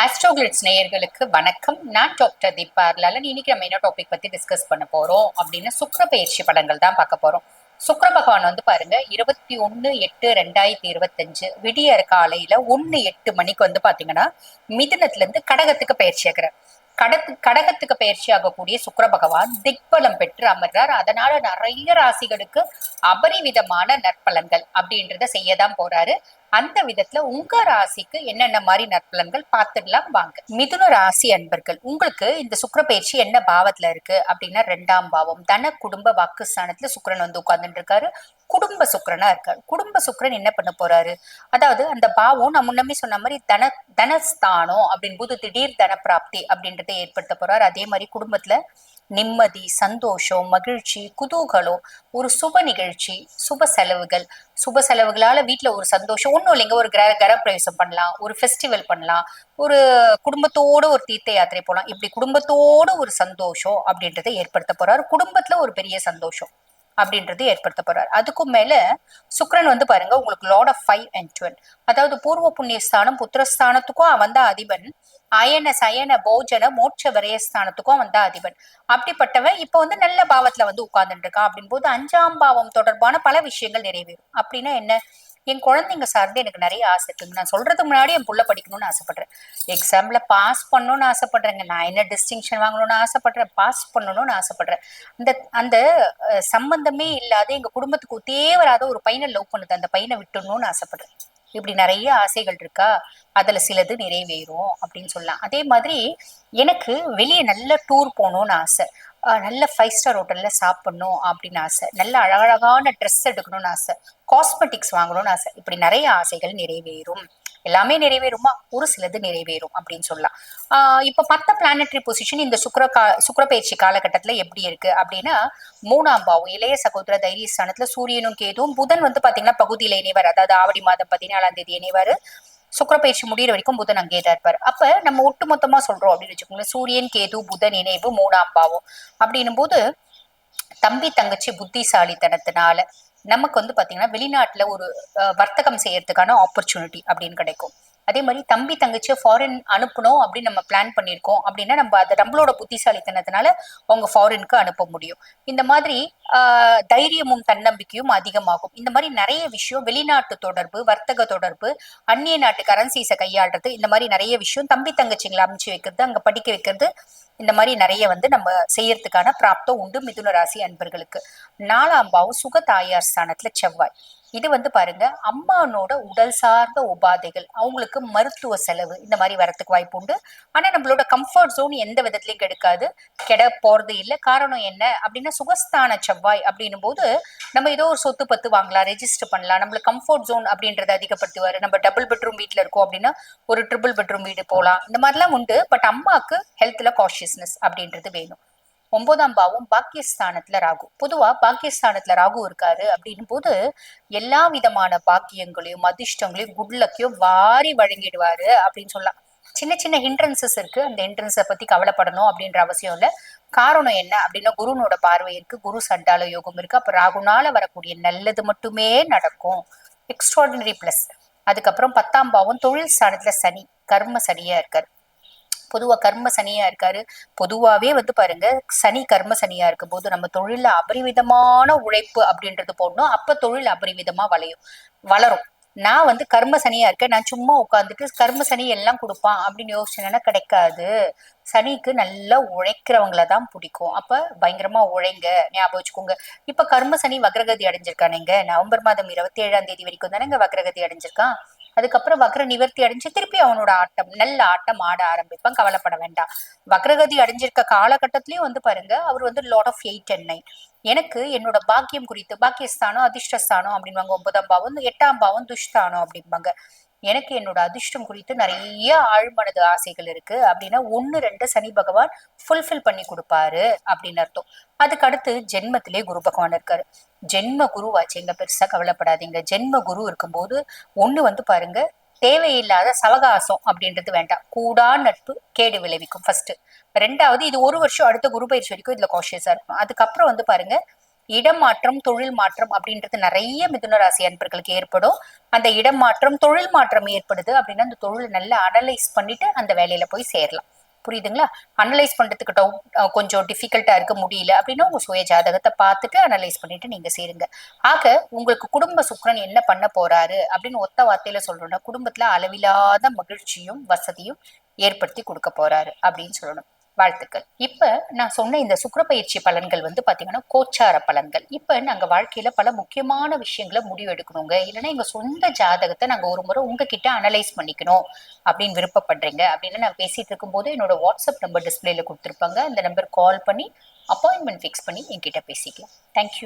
ஆஸ்ட்ரோகிளிட்ஸ் நேயர்களுக்கு வணக்கம். நான் டாக்டர் தீபா லலன் இன்னைக்கு நம்ம என்ன டாபிக் பத்தி டிஸ்கஸ் பண்ண போறோம் அப்படின்னு சுக்கர பயிற்சி படங்கள் தான் பார்க்க போறோம். சுக்கர பகவான் வந்து பாருங்க இருபத்தி ஒன்னு எட்டு ரெண்டாயிரத்தி இருபத்தஞ்சு விடியற் காலையில ஒன்னு எட்டு மணிக்கு வந்து பாத்தீங்கன்னா மிதுனத்துல இருந்து கடகத்துக்கு பயிற்சி ஆகிறார். கடத்து கடகத்துக்கு பயிற்சி ஆகக்கூடிய சுக்கர பகவான் திக்பலம் பெற்று அமர்றார். அதனால நிறைய ராசிகளுக்கு அபரிவிதமான நற்பலன்கள் அப்படின்றத செய்யதான் போறாரு. அந்த விதத்துல உங்க ராசிக்கு என்னென்ன மாதிரி நற்பலன்கள் பார்த்துடலாம் வாங்க. மிதுன ராசி அன்பர்கள் உங்களுக்கு இந்த சுக்கிர பயிற்சி என்ன பாவத்துல இருக்கு அப்படின்னா ரெண்டாம் பாவம். தன குடும்ப வாக்குஸ்தானத்துல சுக்கரன் வந்து உட்கார்ந்துட்டு இருக்காரு. குடும்ப சுக்கரனா இருக்காரு. குடும்ப சுக்கரன் என்ன பண்ண போறாரு? அதாவது அந்த பாவம் நான் முன்னமே சொன்ன மாதிரி தன தனஸ்தானம் அப்படின் போது திடீர் தன பிராப்தி அப்படின்றத ஏற்படுத்த போறாரு. அதே மாதிரி குடும்பத்துல நிம்மதி சந்தோஷம் மகிழ்ச்சி குதூகலம் ஒரு சுப நிகழ்ச்சி சுப செலவுகள் சுப செலவுகளால வீட்டுல ஒரு சந்தோஷம். ஒன்றும் இல்லைங்க ஒரு கிர கிரப்பிரவேசம் பண்ணலாம் ஒரு ஃபெஸ்டிவல் பண்ணலாம் ஒரு குடும்பத்தோட ஒரு தீர்த்த யாத்திரை போகலாம் இப்படி குடும்பத்தோட ஒரு சந்தோஷம் அப்படின்றத ஏற்படுத்த போறாரு. குடும்பத்துல ஒரு பெரிய சந்தோஷம் அப்படின்றது ஏற்படுத்த போறாரு. அதுக்கும் மேல சுக்ரன் வந்து பாருங்க உங்களுக்கு lord of five and twelve அதாவது பூர்வ புண்ணியஸ்தானம் புத்திரஸ்தானத்துக்கும் அவன் தான் அதிபன். அயன சயன போஜன மோட்ச விரயஸ்தானத்துக்கும் வந்த அதிபன். அப்படிப்பட்டவன் இப்ப வந்து நல்ல பாவத்துல வந்து உட்கார்ந்துட்டு இருக்கான் அப்படின் போது அஞ்சாம் பாவம் தொடர்பான பல விஷயங்கள் நிறைவேறும். அப்படின்னா என்ன? என் குழந்தைங்க சார்ந்து எனக்கு நிறைய ஆசை இருக்குங்க. நான் சொல்றதுக்கு முன்னாடி என் புள்ள படிக்கணும்னு ஆசைப்படுறேன். எக்ஸாம்ல பாஸ் பண்ணணும்னு ஆசைப்படுறேங்க. நான் என்ன டிஸ்டிங்ஷன் வாங்கணும்னு ஆசைப்படுறேன். பாஸ் பண்ணணும்னு ஆசைப்படுறேன். அந்த அந்த சம்பந்தமே இல்லாத எங்க குடும்பத்துக்கு தேவராத ஒரு பையனை லவ் பண்ணுது. அந்த பையனை விட்டுணும்னு ஆசைப்படுறேன். இப்படி நிறைய ஆசைகள் இருக்கா? அதுல சிலது நிறைவேறும் அப்படின்னு சொல்லலாம். அதே மாதிரி எனக்கு வெளியே நல்ல டூர் போகணும்னு ஆசை. நல்ல ஃபைவ் ஸ்டார் ஹோட்டல்ல சாப்பிடணும் அப்படின்னு ஆசை. நல்ல அழகழகான ட்ரெஸ் எடுக்கணும்னு ஆசை. காஸ்மெட்டிக்ஸ் வாங்கணும்னு ஆசை. இப்படி நிறைய ஆசைகள் நிறைவேறும். எல்லாமே நிறைவேறுமா? ஒரு சிலது நிறைவேறும் அப்படின்னு சொல்லலாம். ஆஹ் இப்ப மத்த பிளானட்ரி பொசிஷன் இந்த சுக்கர கா சுக்கிர பயிற்சி காலகட்டத்துல எப்படி இருக்கு அப்படின்னா மூணாம் பாவம் இளைய சகோதர தைரியஸ்தானத்துல சூரியனும் கேதுவும் புதன் வந்து பாத்தீங்கன்னா பகுதியில இணைவார். அதாவது ஆவடி மாதம் பதினாலாம் தேதி இணைவாரு. சுக்கிர பயிற்சி வரைக்கும் புதன் அங்கே தான் இருப்பார். அப்ப நம்ம ஒட்டு மொத்தமா சொல்றோம் அப்படின்னு வச்சுக்கோங்களேன் சூரியன் கேது புதன் இணைவு மூணாம் பாவம். அப்படின்னும் போது தம்பி தங்கச்சி புத்திசாலித்தனத்தினால நமக்கு வந்து பாத்தீங்கன்னா வெளிநாட்டுல ஒரு அஹ், வர்த்தகம் செய்யறதுக்கான ஆப்பர்ச்சுனிட்டி அப்படின்னு கிடைக்கும். அதே மாதிரி தம்பி தங்கச்சியை ஃபாரின் அனுப்பணும் அப்படின்னு நம்ம பிளான் பண்ணியிருக்கோம் அப்படின்னா நம்ம அதை நம்மளோட புத்திசாலித்தனத்தினால அவங்க ஃபாரினுக்கு அனுப்ப முடியும். இந்த மாதிரி தைரியமும் தன்னம்பிக்கையும் அதிகமாகும். இந்த மாதிரி நிறைய விஷயம் வெளிநாட்டு தொடர்பு வர்த்தக தொடர்பு அந்நிய நாட்டு கரன்சிஸை கையாளுறது இந்த மாதிரி நிறைய விஷயம் தம்பி தங்கச்சிங்களை அமைச்சு வைக்கிறது அங்கே படிக்க வைக்கிறது இந்த மாதிரி நிறைய வந்து நம்ம செய்யறதுக்கான பிராப்தம் உண்டு மிதுன ராசி அன்பர்களுக்கு. நாலாம் பாவம் சுக தாயார் ஸ்தானத்துல செவ்வாய். இது வந்து பாருங்க அம்மானோட உடல் சார்ந்த உபாதைகள் அவங்களுக்கு மருத்துவ செலவு இந்த மாதிரி வரத்துக்கு வாய்ப்பு உண்டு. ஆனா நம்மளோட கம்ஃபர்ட் ஜோன் எந்த விதத்துலயும் கெடுக்காது. கெட போறது இல்லை. காரணம் என்ன அப்படின்னா சுகஸ்தான செவ்வாய் அப்படின்னும் போது நம்ம ஏதோ ஒரு சொத்து பத்து வாங்கலாம் ரெஜிஸ்டர் பண்ணலாம். நம்மளுக்கு கம்ஃபர்ட் ஜோன் அப்படின்றத அதிகப்படுத்துவாரு. நம்ம டபுள் பெட்ரூம் வீட்டுல இருக்கோம் அப்படின்னா ஒரு ட்ரிபிள் பெட்ரூம் வீடு போகலாம் இந்த மாதிரிலாம் உண்டு. பட் அம்மாக்கு ஹெல்த்ல காஷியஸ்னஸ் அப்படின்றது வேணும். ஒன்பதாம் பாவம் பாக்கியஸ்தானத்துல ராகு. பொதுவா பாக்கியஸ்தானத்துல ராகு இருக்காரு அப்படின்னும் போது எல்லா விதமான பாக்கியங்களையும் அதிர்ஷ்டங்களையும் குட்லக்கையும் வாரி வழங்கிடுவாரு அப்படின்னு சொல்லலாம். சின்ன சின்ன ஹிண்ட்ரன்சஸ் இருக்கு. அந்த ஹிண்ட்ரன்ஸை பத்தி கவலைப்படணும் அப்படின்ற அவசியம் இல்லை. காரணம் என்ன அப்படின்னா குருனோட பார்வை இருக்கு. குரு சண்டால யோகம் இருக்கு. அப்ப ராகுனால வரக்கூடிய நல்லது மட்டுமே நடக்கும். எக்ஸ்ட்ராடினரி பிளஸ் அதுக்கப்புறம் பத்தாம் பாவம் தொழில் ஸ்தானத்துல சனி கர்ம சனியா இருக்காரு. பொதுவா கர்ம சனியா இருக்காரு. பொதுவாவே வந்து பாருங்க சனி கர்ம சனியா இருக்கும் போது நம்ம தொழில அபரிவிதமான உழைப்பு அப்படின்றது போடணும். அப்ப தொழில் அபரிவிதமா வளையும் வளரும். நான் வந்து கர்ம சனியா இருக்கேன். நான் சும்மா உட்காந்துட்டு கர்ம சனி எல்லாம் கொடுப்பான் அப்படின்னு யோசிச்சேன்னா கிடைக்காது. சனிக்கு நல்லா உழைக்கிறவங்கள தான் பிடிக்கும். அப்ப பயங்கரமா உழைங்க ஞாபகம் வச்சுக்கோங்க. இப்ப கர்ம சனி வக்ரகதி அடைஞ்சிருக்கானுங்க. நவம்பர் மாதம் இருபத்தி ஏழாம் தேதி வரைக்கும் தானேங்க வக்ரகதி அடைஞ்சிருக்கான்? அதுக்கப்புறம் வக்ர நிவர்த்தி அடைஞ்சு திருப்பி அவனோட ஆட்டம் நல்ல ஆட்டம் ஆட ஆரம்பிப்பான். கவலைப்பட வேண்டாம். வக்ரகதி அடைஞ்சிருக்க காலகட்டத்திலயும் வந்து பாருங்க அவர் வந்து lord of eight and nine எனக்கு என்னோட பாக்கியம் குறித்து பாக்கியஸ்தானம் அதிர்ஷ்டஸ்தானம் அப்படின்வாங்க ஒன்பதாம் பாவம் எட்டாம் பாவம் துஷ்தானம் அப்படிம்பாங்க எனக்கு என்னோட அதிர்ஷ்டம் குறித்து நிறைய ஆழ்மனது ஆசைகள் இருக்கு. அப்படின்னா ஒன்னு ரெண்டு சனி பகவான் ஃபுல்ஃபில் பண்ணி கொடுப்பாரு அப்படின்னு அர்த்தம். அதுக்கு அடுத்து ஜென்மத்திலே குரு பகவான் இருக்காரு. ஜென்ம குருவாச்சுங்க பெருசா கவலைப்படாதீங்க. ஜென்ம குரு இருக்கும்போது ஒண்ணு வந்து பாருங்க தேவையில்லாத சவகாசம் அப்படின்றது வேண்டாம். கூடா நட்பு கேடு விளைவிக்கும் ஃபர்ஸ்ட் ரெண்டாவது இது ஒரு வருஷம் அடுத்த குரு பயிற்சி வரைக்கும் இதுல காஷியஸா இருக்கும் அதுக்கப்புறம் வந்து பாருங்க இடமாற்றம் தொழில் மாற்றம் அப்படின்றது நிறைய மிதுன ராசி அன்பர்களுக்கு ஏற்படும். அந்த இடம் மாற்றம் தொழில் மாற்றம் ஏற்படுது அப்படின்னா அந்த தொழில் நல்லா அனலைஸ் பண்ணிட்டு அந்த வேலையில போய் சேரலாம். புரியுதுங்களா? அனலைஸ் பண்றதுக்கு கொஞ்சம் டிஃபிகல்ட்டா இருக்க முடியல அப்படின்னா உங்க சுய ஜாதகத்தை பார்த்துட்டு அனலைஸ் பண்ணிட்டு நீங்க சேருங்க. ஆக உங்களுக்கு குடும்ப சுக்கரன் என்ன பண்ண போறாரு அப்படின்னு ஒத்த வார்த்தையில சொல்றோம்னா குடும்பத்துல அளவில்லாத மகிழ்ச்சியும் வசதியும் ஏற்படுத்தி கொடுக்க போறாரு அப்படின்னு சொல்லணும். வாழ்த்துக்கள். இப்ப நான் சொன்ன இந்த சுக்கரப்பயிற்சி பலன்கள் வந்து பாத்தீங்கன்னா கோச்சார பலன்கள். இப்ப நாங்க வாழ்க்கையில பல முக்கியமான விஷயங்களை முடிவு எடுக்கணுங்க. இல்லைன்னா எங்க சொந்த ஜாதகத்தை நாங்க ஒரு முறை உங்ககிட்ட அனலைஸ் பண்ணிக்கணும் அப்படின்னு விருப்பப்படுறீங்க. அப்படின்னு நான் பேசிட்டு இருக்கும்போது என்னோட வாட்ஸ்அப் நம்பர் டிஸ்பிளேல கொடுத்துருப்பாங்க. அந்த நம்பர் கால் பண்ணி அப்பாயின்மெண்ட் ஃபிக்ஸ் பண்ணி என்கிட்ட பேசிக்கலாம். தேங்க்யூ